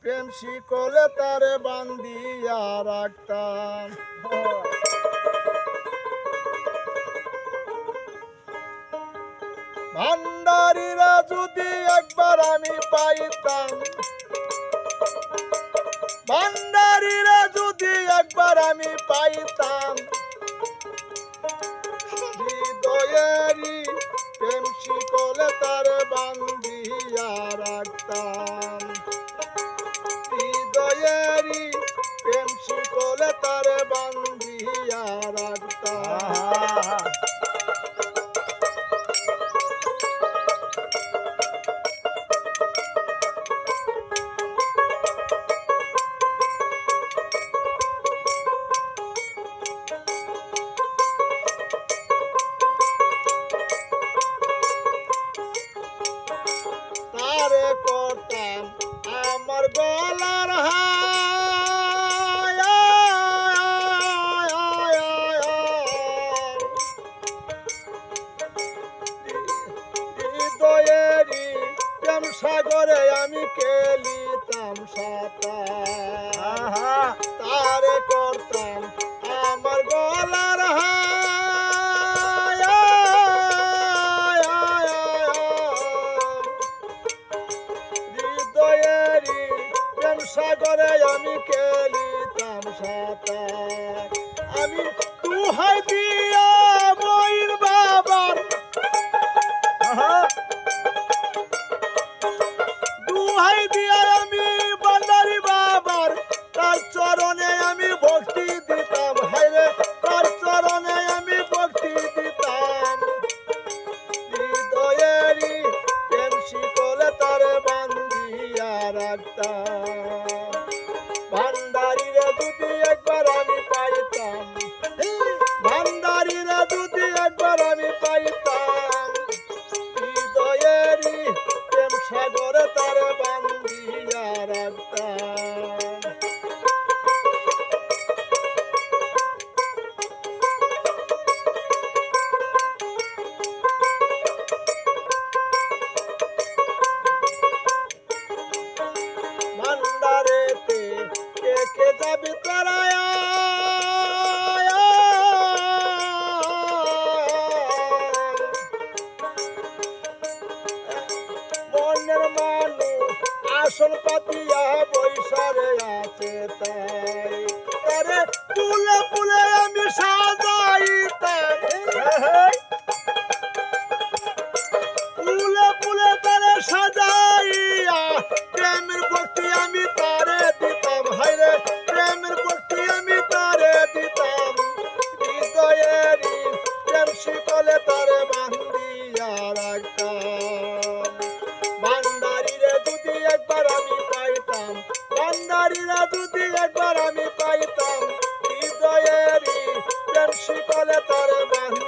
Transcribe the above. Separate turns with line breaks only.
প্রেম শিকলে তারে বান্দিয়া রাখতাম। ভান্ডারীরা যদি একবার আমি পাইতাম, ভান্ডারীরা যদি একবার আমি পাইতাম, হৃদয়েরই প্রেম শিকলে তার বান্ধিয়া রাখতাম। তার বান্ধিয়া রাখতাম তারে করতাম আমার গলার সাগরে আমি খেলিতাম সাঁতার। তারে করতাম আমার গলার হৃদয়েরই প্রেম সাগরে আমি খেলিতাম সাঁতার। আমি তুহাই দিয়া বান্ধিয়া আসল পাতিয়া বৈশারে আছে তাই। তারে পুলে পুলে আমি সাজাই তাই পুলে পুলে তারে সাজাইয়া, প্রেমের ভক্তি আমি তারে দিতাম। হাইরে প্রেমের ভক্তি আমি তারে দিতাম। হৃদয়ের প্রেম শিকলে তারে বান্দিয়া রাখ বলে তোর বন্ধু